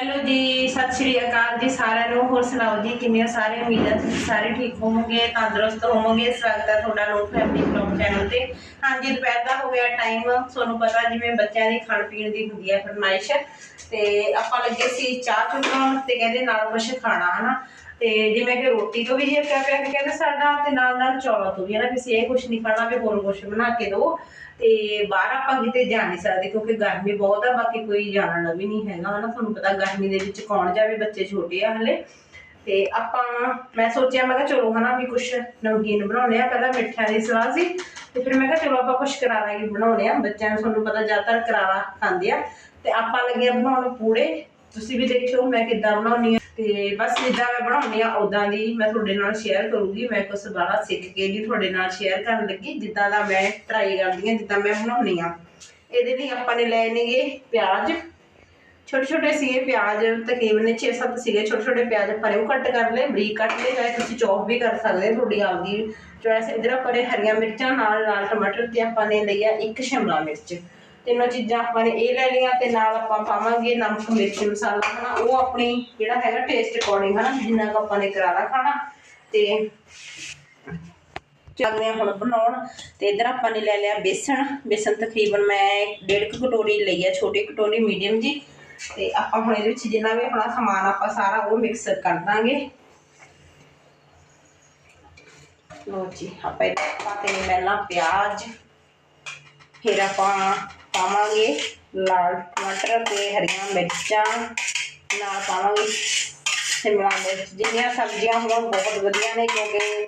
Hello ਜੀ, ਸਤਿ ਸ਼੍ਰੀ ਅਕਾਲ ਜੀ ਸਾਰਿਆਂ ਨੂੰ। ਹੋਰ ਸੁਣਾਓ ਜੀ, ਕਿਵੇਂ ਹੋ ਸਾਰੇ? ਉਮੀਦ ਹੈ ਤੁਸੀਂ ਸਾਰੇ ਠੀਕ ਹੋਵੋਗੇ, ਤੰਦਰੁਸਤ ਹੋਵੋਗੇ। ਸਵਾਗਤ ਹੈ ਤੁਹਾਡਾ ਲੋਕ ਫੈਮਿਲੀ ਬਲੌਗ ਚੈਨਲ ਤੇ। ਹਾਂਜੀ, ਦੁਪਹਿਰ ਦਾ ਹੋ ਗਿਆ ਟਾਈਮ ਤੁਹਾਨੂੰ ਪਤਾ ਜਿਵੇਂ ਬੱਚਿਆਂ ਦੀ ਖਾਣ ਪੀਣ ਦੀ ਹੁੰਦੀ ਹੈ ਫਰਮਾਇਸ਼। ਤੇ ਆਪਾਂ ਲੱਗੇ ਸੀ ਚਾਹ ਚੂਹ ਤੇ ਕਹਿੰਦੇ ਨਾਲ ਕੁਝ ਖਾਣਾ, ਹਨਾ? ਤੇ ਜਿਵੇਂ ਕਿ ਰੋਟੀ ਤੋਂ ਵੀ ਜੇ ਪਿਆ ਪਿਆ ਕਹਿੰਦੇ ਸਾਡਾ ਤੇ ਨਾਲ ਨਾਲ ਚੌਲਾਂ ਤੋਂ ਵੀ ਹੈ ਕਿਸੇ ਇਹ ਕੁਝ ਨਹੀਂ ਖਾਣਾ, ਵੀ ਹੋਰ ਕੁਝ ਬਣਾ ਕੇ ਦਿਓ। ਤੇ ਬਾਹਰ ਆਪਾਂ ਕਿਤੇ ਜਾ ਨਹੀਂ ਸਕਦੇ ਕਿਉਂਕਿ ਗਰਮੀ ਬਹੁਤ ਆ, ਬਾਕੀ ਕੋਈ ਜਾਣਾ ਵੀ ਨਹੀਂ ਹੈਗਾ ਹਨਾ। ਤੁਹਾਨੂੰ ਪਤਾ ਗਰਮੀ ਦੇ ਵਿੱਚ ਕੌਣ ਜਾਵੇ, ਬੱਚੇ ਛੋਟੇ ਆ ਹਲੇ। ਤੇ ਆਪਾਂ, ਮੈਂ ਸੋਚਿਆ, ਮੈਂ ਕਿਹਾ ਚਲੋ ਹਨਾ, ਵੀ ਕੁਝ ਨਮਕੀਨ ਬਣਾਉਣੇ ਆ। ਪਹਿਲਾਂ ਮਿੱਠਿਆਂ ਦੀ ਸਲਾਹ ਸੀ ਤੇ ਫਿਰ ਮੈਂ ਕਿਹਾ ਚਲੋ ਆਪਾਂ ਕੁਝ ਕਰਾਰਾ ਹੀ ਬਣਾਉਣੇ ਆ। ਬੱਚਿਆਂ ਨੂੰ ਤੁਹਾਨੂੰ ਪਤਾ ਜ਼ਿਆਦਾਤਰ ਕਰਾਰਾ ਖਾਂਦੇ ਆ। ਤੇ ਆਪਾਂ ਲੱਗੇ ਆ ਬਣਾਉਣ ਪੂੜੇ। ਤੁਸੀਂ ਵੀ ਦੇਖਿਓ ਮੈਂ ਕਿੱਦਾਂ ਬਣਾਉਣੀ ਆ ਤੇ ਬਸ ਜਿੱਦਾਂ ਮੈਂ ਬਣਾਉਣੀ ਆ ਉਦਾਂ ਦੀ ਮੈਂ ਤੁਹਾਡੇ ਨਾਲ ਸ਼ੇਅਰ ਕਰੂੰਗੀ। ਮੈਂ ਕੁਝ ਬਾਰਾ ਸਿੱਖ ਕੇ ਜੀ ਤੁਹਾਡੇ ਨਾਲ ਸ਼ੇਅਰ ਕਰਨ ਲੱਗੀ, ਜਿੱਦਾਂ ਦਾ ਮੈਂ ਟਰਾਈ ਕਰਦੀ ਆ, ਜਿੱਦਾਂ ਮੈਂ ਬਣਾਉਣੀ ਆ। ਇਹਦੇ ਲਈ ਆਪਾਂ ਨੇ ਲਏ ਨੇਗੇ ਪਿਆਜ਼। ਛੋਟੇ ਛੋਟੇ ਸੀਗੇ ਪਿਆਜ਼, ਤਕਰੀਬਨ 6-7 ਸੀਗੇ। ਛੋਟੇ ਛੋਟੇ ਪਿਆਜ਼ ਪਰੇ ਉਹ ਕੱਟ ਕਰ ਲਏ, ਬਰੀਕ ਕੱਟ ਲਏ, ਚਾਹੇ ਤੁਸੀਂ ਚੌਪ ਵੀ ਕਰ ਸਕਦੇ ਤੁਹਾਡੀ ਆਪਦੀ ਚੋਇਸ ਇਧਰ ਪਰੇ ਹਰੀਆਂ ਮਿਰਚਾਂ ਨਾਲ ਨਾਲ ਟਮਾਟਰ ਤੇ ਆਪਾਂ ਨੇ ਲਿਆ ਇੱਕ ਸ਼ਿਮਲਾ ਮਿਰਚ। ਤਿੰਨੋਂ ਚੀਜ਼ਾਂ ਆਪਾਂ ਨੇ ਇਹ ਲੈ ਲਈਆਂ ਤੇ ਨਾਲ ਆਪਾਂ ਪਾਵਾਂਗੇ ਨਮਕ ਮਿਰਚ ਮਸਾਲਾ, ਹਨਾ? ਉਹ ਆਪਣੀ ਜਿਹੜਾ ਹੈਗਾ ਟੇਸਟ ਅਕੋਰਡਿੰਗ ਹਨਾ? ਜਿੰਨਾ ਕੁ ਆਪਾਂ ਨੇ ਕਰਾਰਾ ਖਾਣਾ। ਤੇ ਚੱਲਦੇ ਹਾਂ ਹੁਣ ਬਣਾਉਣ। ਤੇ ਇਧਰ ਆਪਾਂ ਨੇ ਲੈ ਲਿਆ ਬੇਸਣ। ਬੇਸਣ ਤਕਰੀਬਨ ਮੈਂ ਡੇਢ ਕੁ ਕਟੋਰੀ ਲਈ ਆ, ਛੋਟੀ ਕਟੋਰੀ ਮੀਡੀਅਮ ਜੀ। ਤੇ ਆਪਾਂ ਹੁਣ ਇਹਦੇ ਵਿੱਚ ਜਿੰਨਾ ਵੀ ਆਪਣਾ ਸਮਾਨ ਆਪਾਂ ਸਾਰਾ ਉਹ ਮਿਕਸ ਕਰ ਦਾਂਗੇ। ਲੋ ਜੀ, ਆਪਾਂ ਇਹਦੇ ਪਾਤੇ ਨੇ ਪਹਿਲਾਂ ਪਿਆਜ਼, ਫਿਰ ਆਪਾਂ ਪਾਵਾਂਗੇ। ਲਾਲ ਟਮਾਟਰ ਤੇ ਹਰੀਆਂ ਮਿਰਚਾਂ। ਨਾਲ ਪਾਵਾਂਗੇ ਸ਼ਿਮਲਾ ਮਿਰਚ। ਜਿੰਨੀਆਂ ਸਬਜ਼ੀਆਂ ਹੋਣ ਬਹੁਤ ਵਧੀਆ ਨੇ ਕਿਉਂਕਿ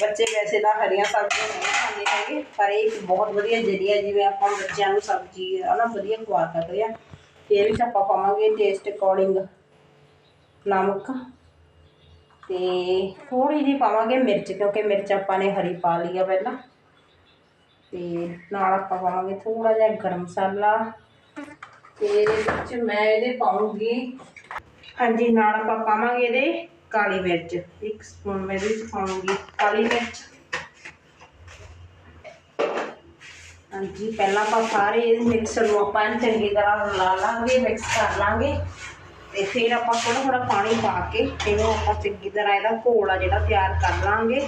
ਬੱਚੇ ਵੈਸੇ ਤਾਂ ਹਰੀਆਂ ਸਬਜ਼ੀਆਂ ਨਹੀਂ ਖਾਂਦੇ ਹੈਗੇ, ਪਰ ਇਹ ਇੱਕ ਬਹੁਤ ਵਧੀਆ ਜਰੀਆ ਜਿਵੇਂ ਆਪਾਂ ਬੱਚਿਆਂ ਨੂੰ ਸਬਜ਼ੀ ਹੈ ਨਾ, ਵਧੀਆ ਖਵਾ ਸਕਦੇ ਆ। ਫਿਰ ਵਿੱਚ ਆਪਾਂ ਪਾਵਾਂਗੇ ਟੇਸਟ ਅਕੋਰਡਿੰਗ ਨਮਕ। ਤੇ ਥੋੜੀ ਜਿਹੀ ਪਾਵਾਂਗੇ ਮਿਰਚ, ਕਿਉਂਕਿ ਮਿਰਚ ਆਪਾਂ ਨੇ ਹਰੀ ਪਾ ਲਈ ਆ ਪਹਿਲਾਂ। ਤੇ ਨਾਲ ਆਪਾਂ ਪਾਵਾਂਗੇ ਥੋੜਾ ਜਿਹਾ ਗਰਮ ਮਸਾਲਾ ਤੇ ਇਹਦੇ ਵਿੱਚ ਮੈਂ ਇਹਦੇ ਪਾਉਂਗੀ। ਹਾਂਜੀ, ਨਾਲ ਆਪਾਂ ਪਾਵਾਂਗੇ ਇਹਦੇ ਕਾਲੀ ਮਿਰਚ, ਇੱਕ ਸਪੂਨ ਮੈਂ ਇਹਦੇ ਵਿੱਚ ਪਾਉਂਗੀ, ਕਾਲੀ ਮਿਰਚ। ਹਾਂਜੀ, ਪਹਿਲਾਂ ਆਪਾਂ ਸਾਰੇ ਇਹ ਮਿਕਸਰ ਨੂੰ ਆਪਾਂ ਇਹਨੂੰ ਚੰਗੀ ਤਰ੍ਹਾਂ ਲਾ ਲਾਂਗੇ ਮਿਕਸ ਕਰ ਲਾਂਗੇ ਤੇ ਫਿਰ ਆਪਾਂ ਥੋੜਾ ਥੋੜਾ ਪਾਣੀ ਪਾ ਕੇ ਇਹਨੂੰ ਆਪਾਂ ਚੰਗੀ ਤਰ੍ਹਾਂ ਇਹਦਾ ਘੋਲ ਆ ਜਿਹੜਾ ਤਿਆਰ ਕਰ ਲਾਂਗੇ।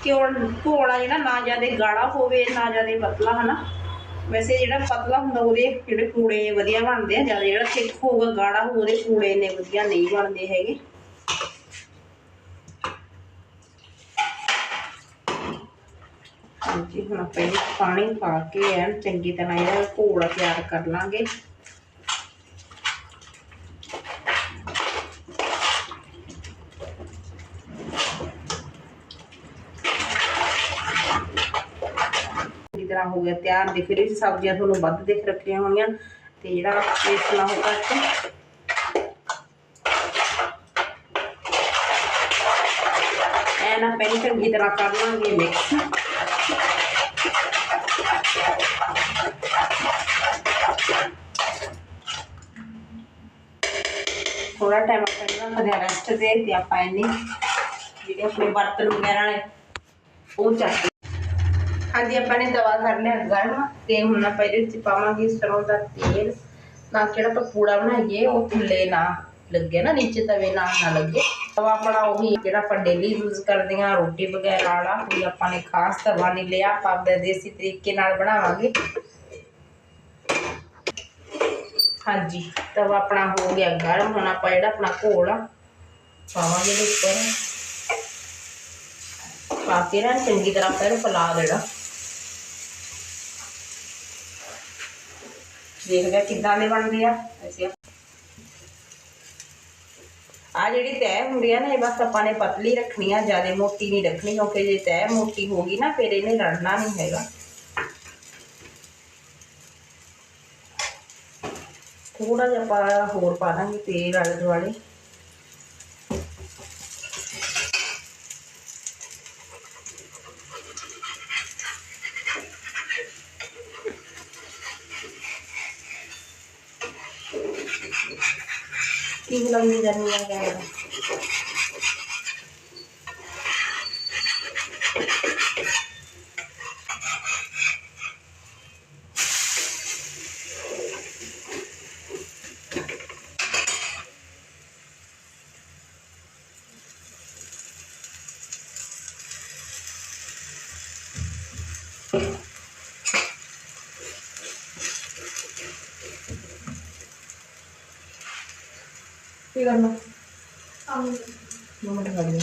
ਘਿਓ ਘੋਲ ਜਿਹੜਾ ਨਾ ਜ਼ਿਆਦਾ ਗਾੜਾ ਹੋਵੇ, ਨਾ ਜ਼ਿਆਦਾ ਪਤਲਾ, ਹਨਾ? ਵੈਸੇ ਜਿਹੜਾ ਪਤਲਾ ਹੁੰਦਾ, ਉਹਦੇ ਜਿਹੜੇ ਪੂੜੇ ਵਧੀਆ ਬਣਦੇ ਆ, ਜ਼ਿਆਦਾ ਜਿਹੜਾ ਥਿਕ ਹੋਊਗਾ, ਗਾੜਾ ਹੋਊ ਉਹਦੇ ਪੂੜੇ ਇੰਨੇ ਵਧੀਆ ਨਹੀਂ ਬਣਦੇ ਹੈਗੇ। ਹਾਂਜੀ, ਹੁਣ ਆਪਾਂ ਇਹ ਪਾਣੀ ਪਾ ਕੇ ਐਨ ਚੰਗੀ ਤਰ੍ਹਾਂ ਇਹਦਾ ਘੋਲ ਤਿਆਰ ਕਰ ਲਾਂਗੇ। ਚੰਗੀ ਤਰ੍ਹਾਂ ਹੋ ਗਿਆ ਤਿਆਰ ਦਿਖ ਰਹੀ ਸਬਜ਼ੀਆਂ ਤੁਹਾਨੂੰ ਵੱਧ ਦਿਖ ਰੱਖੀਆਂ ਹੋਣੀਆਂ। ਤੇ ਜਿਹੜਾ ਪੇਸਟ ਨਾ ਹੋ ਕਰਕੇ ਐਨ ਆਪਾਂ ਇਹਨੂੰ ਚੰਗੀ ਤਰ੍ਹਾਂ ਕਰ ਲਾਂਗੇ ਮਿਕਸ ਥੋੜਾ ਟਾਈਮ ਆਪਾਂ ਇਹਨੂੰ ਰੱਖਦੇ ਆ ਰੈਸਟ ਤੇ ਤੇ ਆਪਾਂ ਇਹਨੇ ਜਿਹੜੇ ਆਪਣੇ ਬਰਤਨ ਵਗੈਰਾ ਨੇ, ਉਹ ਚੱਕ ਹਾਂਜੀ, ਆਪਾਂ ਨੇ ਤਵਾ ਕਰ ਲਿਆ ਗਰਮ ਤੇ ਹੁਣ ਆਪਾਂ ਇਹਦੇ ਵਿੱਚ ਪਾਵਾਂਗੇ ਸਰੋਂ ਦਾ ਤੇਲ। ਨਾ ਜਿਹੜਾ ਆਪਾਂ ਪੂੜਾ ਬਣਾਈਏ, ਉਹ ਥੱਲੇ ਨਾ ਲੱਗੇ ਨਾ, ਨੀਚੇ ਤਵੇ ਨਾਲ ਨਾ ਲੱਗੇ। ਤਵਾ ਆਪਣਾ ਉਹੀ ਜਿਹੜਾ ਆਪਾਂ ਡੇਲੀ ਯੂਜ਼ ਕਰਦੇ ਆ ਰੋਟੀ ਵਗੈਰਾ ਵਾਲਾ, ਕੋਈ ਆਪਾਂ ਨੇ ਖਾਸ ਤਵਾ ਨਹੀਂ ਲਿਆ, ਆਪਾਂ ਆਪਦੇ ਦੇਸੀ ਤਰੀਕੇ ਨਾਲ ਬਣਾਵਾਂਗੇ। ਹਾਂਜੀ, ਤਵਾ ਆਪਣਾ ਹੋ ਗਿਆ ਗਰਮ, ਹੁਣ ਆਪਾਂ ਜਿਹੜਾ ਆਪਣਾ ਘੋਲ ਆ ਪਾਵਾਂਗੇ ਇਹਦੇ ਉੱਪਰ। ਪਾ ਕੇ ਨਾ ਚੰਗੀ ਤਰ੍ਹਾਂ ਫਿਰ ਪਲਾ ਦੇਣਾ। ਦੇਖਦੇ ਆ ਕਿੱਦਾਂ ਦੇ ਬਣਦੇ ਆ ਐਸੇ ਆ ਜਿਹੜੀ ਤੈਅ ਹੁੰਦੀ ਆ ਨਾ ਇਹ ਬਸ ਆਪਾਂ ਨੇ ਪਤਲੀ ਰੱਖਣੀ ਆ ਜ਼ਿਆਦਾ ਮੋਟੀ ਨਹੀਂ ਰੱਖਣੀ ਕਿਉਂਕਿ ਜੇ ਤੈਅ ਮੋਟੀ ਹੋ ਗਈ ਨਾ ਫਿਰ ਇਹਨੇ ਰੜਨਾ ਨਹੀਂ ਹੈਗਾ ਥੋੜਾ ਜਿਹਾ ਆਪਾਂ ਹੋਰ ਪਾ ਦਾਂਗੇ ਤੇਲ ਆਲੇ ਦੁਆਲੇ ਕੀ ਲੰਮੀ ਜਾਨੀ ਆ ਕੈਮਰਾ ਕੀ ਕਰਨਾ ਦੋ ਮਿੰਟ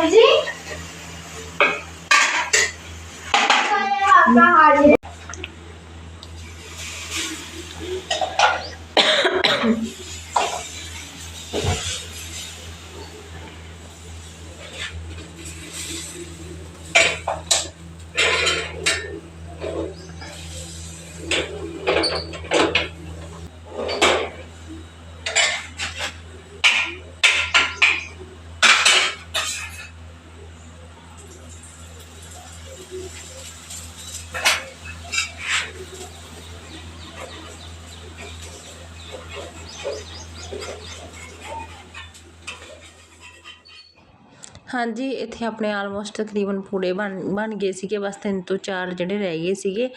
ਬੇਸਨ ਦਾ ਹਾਂਜੀ, ਇੱਥੇ ਆਪਣੇ ਆਲਮੋਸਟ ਤਕਰੀਬਨ ਪੂੜੇ ਬਣ ਬਣ ਗਏ ਸੀਗੇ। ਬਸ ਤਿੰਨ ਤੋਂ ਚਾਰ ਜਿਹੜੇ ਰਹਿ ਗਏ ਸੀਗੇ।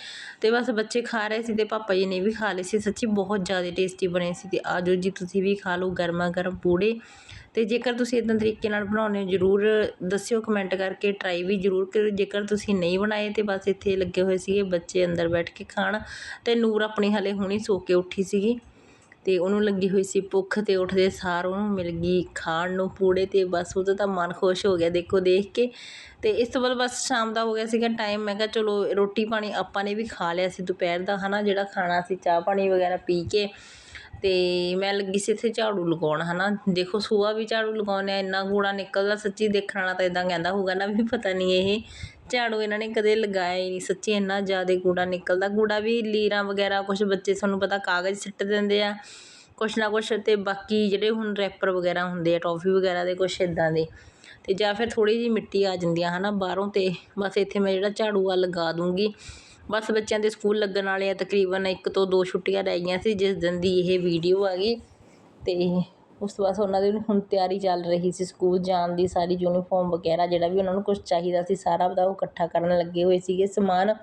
ਤੇ ਬਸ ਬੱਚੇ ਖਾ ਰਹੇ ਸੀ ਤੇ ਪਾਪਾ ਜੀ ਨੇ ਵੀ ਖਾ ਲਏ ਸੀ। ਸੱਚੀ ਬਹੁਤ ਜ਼ਿਆਦਾ ਟੇਸਟੀ ਬਣੇ ਸੀ ਤੇ ਆਜੋ ਜੀ, ਤੁਸੀਂ ਵੀ ਖਾ ਲਓ ਗਰਮਾ ਗਰਮ ਪੂੜੇ। ਤੇ ਜੇਕਰ ਤੁਸੀਂ ਇਦਾਂ ਤਰੀਕੇ ਨਾਲ ਬਣਾਉਣੇ ਹੋ, ਜਰੂਰ ਦੱਸਿਓ ਕਮੈਂਟ ਕਰਕੇ ਟਰਾਈ ਵੀ ਜਰੂਰ ਕਰਿਓ। ਜੇਕਰ ਤੁਸੀਂ ਨਹੀਂ ਬਣਾਏ ਤੇ ਬਸ ਇੱਥੇ ਲੱਗੇ ਹੋਏ ਸੀਗੇ ਬੱਚੇ ਅੰਦਰ ਬੈਠ ਕੇ ਖਾਣ। ਤੇ ਨੂਰ ਆਪਣੀ ਹਲੇ ਹੁਣੀ ਸੋ ਕੇ ਉੱਠੀ ਸੀਗੀ। ਅਤੇ ਉਹਨੂੰ ਲੱਗੀ ਹੋਈ ਸੀ ਭੁੱਖ ਤੇ ਉੱਠਦੇ ਸਾਰ ਉਹਨੂੰ ਮਿਲ ਗਈ ਖਾਣ ਨੂੰ ਪੂੜੇ ਅਤੇ ਬਸ ਉਹਦਾ ਤਾਂ ਮਨ ਖੁਸ਼ ਹੋ ਗਿਆ ਦੇਖੋ ਦੇਖ ਕੇ। ਅਤੇ ਇਸ ਤੋਂ ਬਾਅਦ ਬਸ ਸ਼ਾਮ ਦਾ ਹੋ ਗਿਆ ਸੀਗਾ ਟਾਈਮ ਮੈਂ ਕਿਹਾ ਚਲੋ ਰੋਟੀ ਪਾਣੀ ਆਪਾਂ ਨੇ ਵੀ ਖਾ ਲਿਆ ਸੀ ਦੁਪਹਿਰ ਦਾ ਹੈ ਨਾ ਜਿਹੜਾ ਖਾਣਾ ਸੀ ਚਾਹ ਪਾਣੀ ਵਗੈਰਾ ਪੀ ਕੇ। ਅਤੇ ਮੈਂ ਲੱਗੀ ਸੀ ਇੱਥੇ ਝਾੜੂ ਲਗਾਉਣ ਨਾ ਦੇਖੋ ਸੂਆ ਵੀ ਝਾੜੂ ਲਗਾਉਂਦੇ ਹਾਂ ਇੰਨਾ ਕੂੜਾ ਨਿਕਲਦਾ, ਸੱਚੀ ਦੇਖਣ ਵਾਲਾ ਤਾਂ ਇੱਦਾਂ ਕਹਿੰਦਾ ਹੋਊਗਾ ਨਾ ਵੀ ਪਤਾ ਨਹੀਂ ਇਹ ਝਾੜੂ ਇਹਨਾਂ ਨੇ ਕਦੇ ਲਗਾਇਆ ਹੀ ਨਹੀਂ, ਸੱਚੀ ਇੰਨਾ ਜ਼ਿਆਦਾ ਕੂੜਾ ਨਿਕਲਦਾ। ਕੂੜਾ ਵੀ ਲੀਰਾਂ ਵਗੈਰਾ ਕੁਛ ਬੱਚੇ ਤੁਹਾਨੂੰ ਪਤਾ ਕਾਗਜ਼ ਸਿੱਟ ਦਿੰਦੇ ਆ। ਕੁਛ ਨਾ ਕੁਛ ਅਤੇ ਬਾਕੀ ਜਿਹੜੇ ਹੁਣ ਰੈਪਰ ਵਗੈਰਾ ਹੁੰਦੇ ਆ, ਟੋਫੀ ਵਗੈਰਾ ਦੇ ਕੁਛ ਇੱਦਾਂ ਦੇ। ਅਤੇ ਜਾਂ ਫਿਰ ਥੋੜ੍ਹੀ ਜਿਹੀ ਮਿੱਟੀ ਆ ਜਾਂਦੀ ਆ ਹੈ ਨਾ ਬਾਹਰੋਂ ਤੇ ਬਸ ਇੱਥੇ ਮੈਂ ਜਿਹੜਾ ਝਾੜੂ ਆ ਲਗਾ ਦੂੰਗੀ। ਬਸ ਬੱਚਿਆਂ ਦੇ ਸਕੂਲ ਲੱਗਣ ਵਾਲੇ ਆ ਤਕਰੀਬਨ ਇੱਕ ਤੋਂ ਦੋ ਛੁੱਟੀਆਂ ਰਹਿ ਗਈਆਂ ਸੀ, ਜਿਸ ਦਿਨ ਦੀ ਇਹ ਵੀਡੀਓ ਆ ਗਈ। ਅਤੇ ਉਸ ਤੋਂ ਬਾਅਦ ਉਹਨਾਂ ਦੀ ਹੁਣ ਤਿਆਰੀ ਚੱਲ ਰਹੀ ਸੀ ਸਕੂਲ ਜਾਣ ਦੀ ਸਾਰੀ ਯੂਨੀਫਾਰਮ ਵਗੈਰਾ ਜਿਹੜਾ ਵੀ ਉਹਨਾਂ ਨੂੰ ਕੁਛ ਚਾਹੀਦਾ ਸੀ, ਸਾਰਾ ਦਾ ਉਹ ਇਕੱਠਾ ਕਰਨ ਲੱਗੇ ਹੋਏ ਸੀਗੇ ਸਮਾਨ।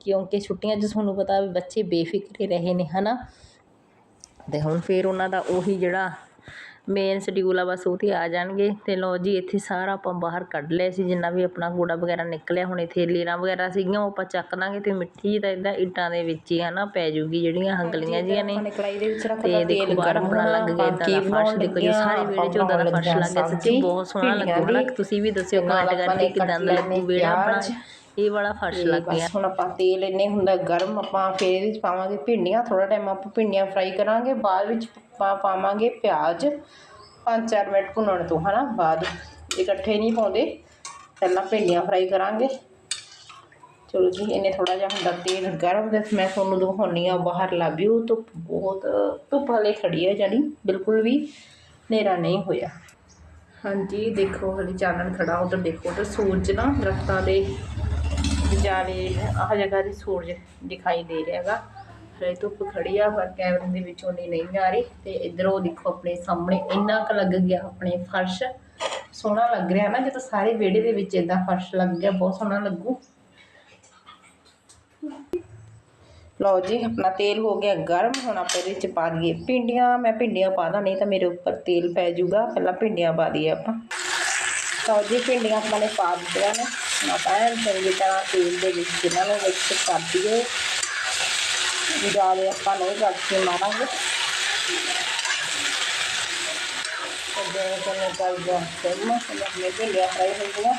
ਕਿਉਂਕਿ ਛੁੱਟੀਆਂ 'ਚ ਤੁਹਾਨੂੰ ਪਤਾ ਬੱਚੇ ਬੇਫਿਕਰੇ ਰਹੇ ਨੇ ਹੈ ਨਾ ਅਤੇ ਹੁਣ ਫਿਰ ਉਹਨਾਂ ਦਾ ਉਹੀ ਜਿਹੜਾ ਮੇਨ ਸ਼ਡਿਊਲ ਆ ਬਸ ਉਹ ਤੇ ਆ ਜਾਣਗੇ। ਤੇ ਲਓ ਜੀ ਇੱਥੇ ਸਾਰਾ ਆਪਾਂ ਬਾਹਰ ਕੱਢ ਲਿਆ ਸੀ ਜਿੰਨਾ ਵੀ ਆਪਣਾ ਕੂੜਾ ਵਗੈਰਾ ਨਿਕਲਿਆ ਹੁਣ ਇੱਥੇ ਲੀਰਾਂ ਵਗੈਰਾ ਸੀਗੀਆਂ ਉਹ ਆਪਾਂ ਚੱਕ ਲਾਂਗੇ ਤੇ ਮਿੱਟੀ ਤਾਂ ਇਦਾਂ ਇੱਟਾਂ ਦੇ ਵਿੱਚ ਹੀ ਹਨਾ ਪੈ ਜੂਗੀ ਜਿਹੜੀਆਂ ਹੰਗਲੀਆਂ ਜੀਆਂ ਨੇ। ਕੜਾਈ ਦੇ ਵਿੱਚ ਰੱਖਦਾ ਤੇ ਆਪਣਾ ਲੱਗ ਗਿਆ ਦਾ ਫਰਸ਼ ਦੇਖੋ ਜੀ ਸਾਰੇ ਵਿਹੜੇ 'ਚ ਉਦਾਂ ਦਾ ਫਰਸ਼ ਲੱਗ ਗਿਆ ਸੱਚੀ ਬਹੁਤ ਸੋਹਣਾ ਲੱਗੂ ਹਨਾ ਤੁਸੀਂ ਵੀ ਦੱਸਿਓ ਕਮੈਂਟ ਕਰਕੇ ਕਿਦਾਂ ਦਾ ਲੱਗੂ ਵਿਹੜਾ ਆਪਣਾ ਇਹ ਵਾਲਾ ਫਰਸ਼ ਲੱਗ ਗਿਆ। ਹੁਣ ਆਪਾਂ ਤੇਲ ਇੰਨੇ ਹੁੰਦਾ ਗਰਮ ਆਪਾਂ ਫੇਰ ਇਹਦੇ ਵਿੱਚ ਪਾਵਾਂਗੇ ਭਿੰਡੀਆਂ ਥੋੜਾ ਟਾਈਮ ਆਪਾਂ ਭਿੰਡੀਆਂ ਫਰਾਈ ਕਰਾਂਗੇ ਬਾਅਦ ਵਿੱਚ ਆਪਾਂ ਪਾਵਾਂਗੇ ਪਿਆਜ਼। 5-4 ਮਿੰਟ ਭੁੰਨਣ ਤੋਂ ਹਨਾ ਬਾਅਦ ਇਕੱਠੇ ਨਹੀਂ ਪਾਉਂਦੇ। ਪਹਿਲਾਂ ਭਿੰਡੀਆਂ ਫਰਾਈ ਕਰਾਂਗੇ। ਚਲੋ ਜੀ ਇਹਨੇ ਥੋੜਾ ਜਿਹਾ ਹੁੰਦਾ ਤੇਲ ਗਰਮ ਤੇ ਮੈਂ ਤੁਹਾਨੂੰ ਦਿਖਾਉਣੀ ਆ ਬਾਹਰ ਲਾਬਿਓ ਧੁੱਪ ਬਹੁਤ ਧੁੱਪ ਹਲੇ ਖੜੀ ਹੈ ਜਾਨੀ ਬਿਲਕੁਲ ਵੀ ਹਨੇਰਾ ਨਹੀਂ ਹੋਇਆ। ਹਾਂਜੀ ਦੇਖੋ ਹਲੇ ਚਾਨਣ ਖੜਾ ਉਧਰ ਦੇਖੋ ਉਧਰ ਸੂਰਜ ਨਾ ਦਰਖਤਾਂ ਦੇ ਵਿਚਾਲੇ ਆਹ ਸੂਰਜ ਦਿਖਾਈ ਦੇ ਰਿਹਾ ਹੈਗਾ। ਹਲੇ ਧੁੱਪ ਖੜੀ ਆ, ਪਰ ਕੈਮਰੇ ਦੇ ਵਿੱਚੋਂ ਨਹੀਂ ਨਹੀਂ ਆ ਰਹੀ। ਤੇ ਇੱਧਰੋਂ ਦੇਖੋ ਆਪਣੇ ਸਾਹਮਣੇ ਇੰਨਾ ਕੁ ਲੱਗ ਗਿਆ ਆਪਣੇ ਫਰਸ਼। ਸੋਹਣਾ ਲੱਗ ਰਿਹਾ ਨਾ, ਜਦੋਂ ਸਾਰੇ ਵਿਹੜੇ ਦੇ ਵਿੱਚ ਇਦਾਂ ਫਰਸ਼ ਲੱਗ ਗਿਆ, ਬਹੁਤ ਸੋਹਣਾ ਲੱਗੂ। ਲਓ ਜੀ, ਆਪਣਾ ਤੇਲ ਹੋ ਗਿਆ ਗਰਮ, ਹੁਣ ਆਪਾਂ ਇਹਦੇ ਵਿੱਚ ਪਾ ਦਈਏ ਭਿੰਡੀਆਂ। ਮੈਂ ਭਿੰਡੀਆਂ ਪਾ ਦਾਂ, ਨਹੀਂ ਤਾਂ ਮੇਰੇ ਉੱਪਰ ਤੇਲ ਪੈ ਜਾਊਗਾ ਪਹਿਲਾਂ ਭਿੰਡੀਆਂ ਪਾ ਦਈਏ ਆਪਾਂ। ਲਓ ਜੀ, ਭਿੰਡੀਆਂ ਆਪਾਂ ਨੇ ਪਾ ਦਿੱਤੀਆਂ ਨੇ। ਮਤਾ ਹੈ ਚੰਗੀ ਤੇਲ ਦੇ ਵਿੱਚ ਇਹਨਾਂ ਨੂੰ ਮਿਕਸ ਕਰ ਦਈਏ ਜ਼ਿਆਦਾ ਆਪਾਂ ਨਹੀਂ ਕਰਕੇ ਮਾਰਾਂਗੇ। ਕਦੇ ਕਨੇ ਚਾਹੀਦਾ ਸੇਮ ਸਮਝ ਲੈ ਕੇ ਲਿਆ ਫਰਾਈ ਹੋ। ਗਿਆ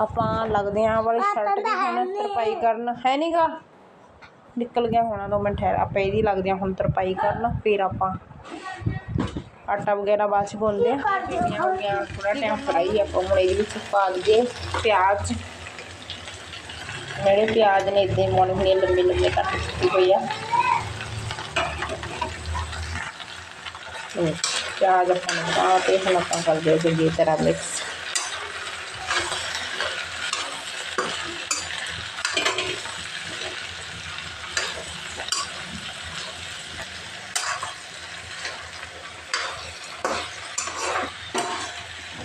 ਆਪਾਂ ਲੱਗਦੇ ਆਂ ਵਾਲੀ ਸ਼ਰਟ ਦੀ ਹੁਣ ਤਰਪਾਈ ਕਰਨ। ਹੈ ਨਹੀਂਗਾ ਨਿਕਲ ਗਿਆ ਹੋਣਾ ਦੋ ਮਿੰਟ ਠਹਿਰ, ਆਪਾਂ ਇਹਦੀ ਲੱਗਦੇ ਆਂ ਹੁਣ ਤਰਪਾਈ ਕਰਨ, ਫਿਰ ਆਪਾਂ ਆਟਾ ਵਗੈਰਾ ਬਾਅਦ ਚ ਗੁੰਨਦੇ ਆ ਜਿੰਨੀਆਂ ਹੋ ਗਿਆ ਥੋੜਾ ਟਾਈਮ ਫਰਾਈ ਆਪਾਂ, ਹੁਣ ਇਹਦੇ ਵਿੱਚ ਪਾ ਦਈਏ ਪਿਆਜ਼। ਮੇਰੇ ਪਿਆਜ਼ ਨੇ ਇਦਾਂ ਮੋਣੇ ਹੋਣੇ ਲੰਬੇ ਲੰਬੇ ਕੱਟ ਦਿੱਤੇ ਹੋਏ ਆ। ਤੇ ਪਿਆਜ਼ ਆਪਾਂ ਨੂੰ ਪਾ ਕੇ ਹੁਣ ਆਪਾਂ ਕਰਦੇ ਹਾਂ ਚੰਗੀ ਤਰ੍ਹਾਂ ਮਿਕਸ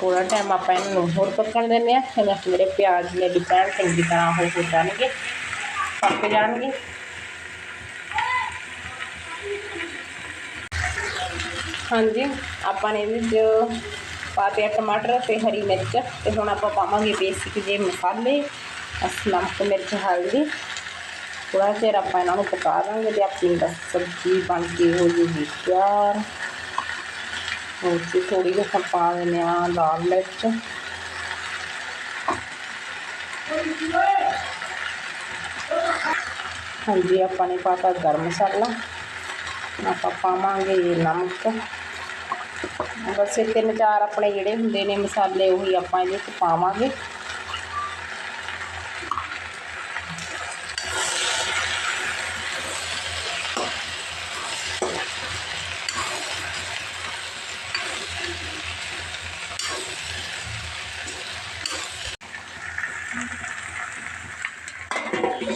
ਥੋੜਾ ਟਾਈਮ ਆਪਾਂ ਇਹਨਾਂ ਨੂੰ ਹੋਰ ਪੱਕਣ ਦਿੰਦੇ ਆ ਜਿਵੇਂ ਮੇਰੇ ਪਿਆਜ਼ ਨੇ ਡਿਪੈਂਡ ਚੰਗੀ ਤਰ੍ਹਾਂ ਹੋ ਹੋ ਜਾਣਗੇ। ਪੱਕ ਜਾਣਗੇ। ਹਾਂਜੀ, ਆਪਾਂ ਨੇ ਇਹਦੇ ਵਿੱਚ ਪਾਤੇ ਆ ਟਮਾਟਰ ਤੇ ਹਰੀ ਮਿਰਚ ਤੇ ਹੁਣ ਆਪਾਂ ਪਾਵਾਂਗੇ ਬੇਸਿਕ ਜੇ ਮਸਾਲੇ, ਅਸ ਨਮਕ, ਮਿਰਚ, ਹਲਦੀ। ਥੋੜਾ ਚਿਰ ਆਪਾਂ ਇਹਨਾਂ ਨੂੰ ਪਕਾ ਦਾਂਗੇ ਤੇ ਆਪਣੀ ਸਬਜ਼ੀ ਬਣ ਕੇ ਹੋ ਜੂਗੀ ਤਿਆਰ। ਹੋਰ ਜੀ ਥੋੜੀ ਜਿਹੀ ਆਪਾਂ ਪਾ ਦਿੰਦੇ ਆ ਲਾਲ ਮਿਰਚ। ਹਾਂਜੀ, ਆਪਾਂ ਨੇ ਪਾਤਾ ਗਰਮ ਮਸਾਲਾ। ਆਪਾਂ ਪਾਵਾਂਗੇ ਨਮਕ। ਬਸ ਇਹ ਤਿੰਨ ਚਾਰ ਆਪਣੇ ਜਿਹੜੇ ਹੁੰਦੇ ਨੇ ਮਸਾਲੇ, ਉਹੀ ਆਪਾਂ ਇਹਦੇ ਵਿੱਚ ਪਾਵਾਂਗੇ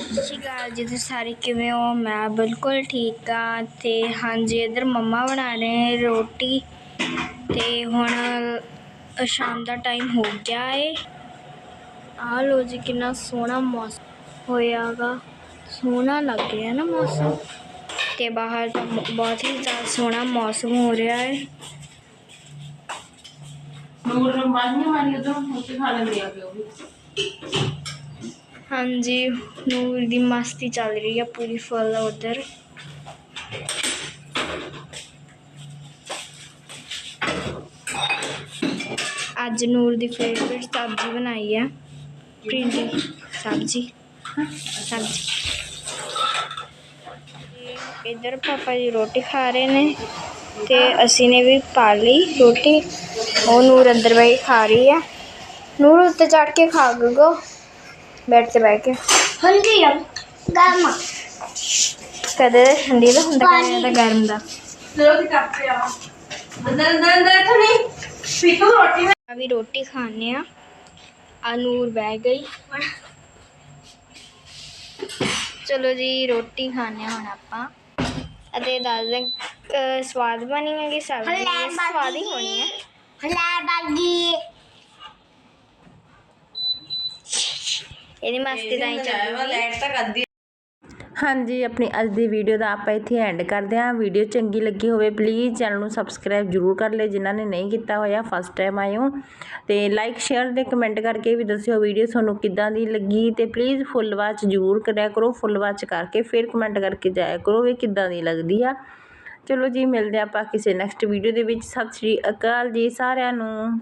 ਸਤਿ ਸ਼੍ਰੀ ਅਕਾਲ ਜੀ ਤੁਸੀਂ ਸਾਰੇ ਕਿਵੇਂ ਹੋ? ਮੈਂ ਬਿਲਕੁਲ ਠੀਕ ਆ। ਤੇ ਹਾਂਜੀ, ਇਧਰ ਮੰਮਾ ਬਣਾ ਰਹੇ ਰੋਟੀ। ਤੇ ਹੁਣ ਸ਼ਾਮ ਦਾ ਟਾਈਮ ਹੋ ਗਿਆ ਏ। ਆ ਲੋ ਜੀ, ਕਿੰਨਾ ਸੋਹਣਾ ਮੌਸਮ ਹੋਇਆਗਾ ਸੋਹਣਾ ਲੱਗ ਰਿਹਾ ਨਾ ਮੌਸਮ। ਤੇ ਬਾਹਰ ਤਾਂ ਬਹੁਤ ਹੀ ਜ਼ਿਆਦਾ ਸੋਹਣਾ ਮੌਸਮ ਹੋ ਰਿਹਾ ਏ। ਨੂਰ ਨੂੰ ਮਾਰੀ ਉਦੋਂ ਉੱਥੇ ਖਾ ਲੈਂਦੇ ਆ ਪਿਓ ਵੀ। ਹਾਂਜੀ, ਨੂਰ ਦੀ ਮਸਤੀ ਚੱਲ ਰਹੀ ਆ ਪੂਰੀ ਫੁੱਲ ਉਧਰ। ਅੱਜ ਨੂਰ ਦੀ ਫੇਵਰਿਟ ਸਬਜ਼ੀ ਬਣਾਈ ਆ। ਪ੍ਰਿੰਡੀ ਸਬਜ਼ੀ। ਸਬਜ਼ੀ। ਤੇ ਇੱਧਰ ਪਾਪਾ ਜੀ ਰੋਟੀ ਖਾ ਰਹੇ ਨੇ ਤੇ ਅਸੀਂ ਨੇ ਵੀ ਪਾ ਲਈ ਰੋਟੀ। ਉਹ ਨੂਰ ਅੰਦਰ ਬੈਠ ਖਾ ਰਹੀ ਆ। ਨੂਰ ਉੱਤੇ ਚੜ ਕੇ ਖਾ ਗੋ ਬੈਠ ਤੇ ਬਹਿ ਕੇ। ਹੁੰਦੀ ਆ ਗਰਮ। ਕਦੇ ਠੰਡੀ ਦਾ ਹੁੰਦਾ ਕਦੇ ਦਾ ਗਰਮ ਦਾ। ਚਲੋ ਕੱਪ ਤੇ ਆ ਅੰਦਰ ਅੰਦਰ ਅੰਦਰ ਇੱਥੇ ਨਹੀਂ ਪੀਕੋ ਰੋਟੀ ਮੈਂ ਆ ਵੀ ਰੋਟੀ ਖਾਣੇ ਆ। ਆ ਨੂਰ ਬਹਿ ਗਈ। ਹੁਣ ਚਲੋ ਜੀ ਰੋਟੀ ਖਾਣੇ ਹੁਣ ਆਪਾਂ। ਅਤੇ ਦੱਸ ਦੇ ਸਵਾਦ ਬਣੀ ਹੈਗੀ ਸਬਜ਼ੀ ਸਵਾਦ ਹੀ ਹੋਣੀ ਹੈ ਹਲਾ ਬਾਗੀ। ਇਹਦੀ ਮਸਤੀ ਤਾਂ ਹੀ ਚੱਲੂਗੀ ਲੈਟ ਤੱਕ ਅੱਧੀ ਹਾਂਜੀ ਆਪਣੀ ਅੱਜ ਦੀ ਵੀਡੀਓ ਦਾ ਆਪਾਂ ਇੱਥੇ ਐਂਡ ਕਰਦੇ ਹਾਂ। ਵੀਡੀਓ ਚੰਗੀ ਲੱਗੀ ਹੋਵੇ ਪਲੀਜ਼ ਚੈਨਲ ਨੂੰ ਸਬਸਕ੍ਰਾਈਬ ਜਰੂਰ ਕਰ ਲਿਓ ਜਿਨ੍ਹਾਂ ਨੇ ਨਹੀਂ ਕੀਤਾ ਹੋਇਆ ਫਸਟ ਟਾਈਮ ਆਏ ਹੋ। ਤੇ ਲਾਈਕ ਸ਼ੇਅਰ ਤੇ ਕਮੈਂਟ ਕਰਕੇ ਵੀ ਦੱਸਿਓ ਵੀਡੀਓ ਤੁਹਾਨੂੰ ਕਿੱਦਾਂ ਦੀ ਲੱਗੀ। ਤੇ ਪਲੀਜ਼ ਫੁੱਲ ਵਾਚ ਜਰੂਰ ਕਰਿਆ ਕਰੋ ਫੁੱਲ ਵਾਚ ਕਰਕੇ ਫਿਰ ਕਮੈਂਟ ਕਰਕੇ ਜਾਇਆ ਕਰੋ ਵੀ ਕਿੱਦਾਂ ਦੀ ਲੱਗਦੀ ਆ। ਚਲੋ ਜੀ ਮਿਲਦੇ ਹਾਂ ਆਪਾਂ ਕਿਸੇ ਨੈਕਸਟ ਵੀਡੀਓ ਦੇ ਵਿੱਚ। ਸਤਿ ਸ਼੍ਰੀ ਅਕਾਲ ਜੀ ਸਾਰਿਆਂ ਨੂੰ।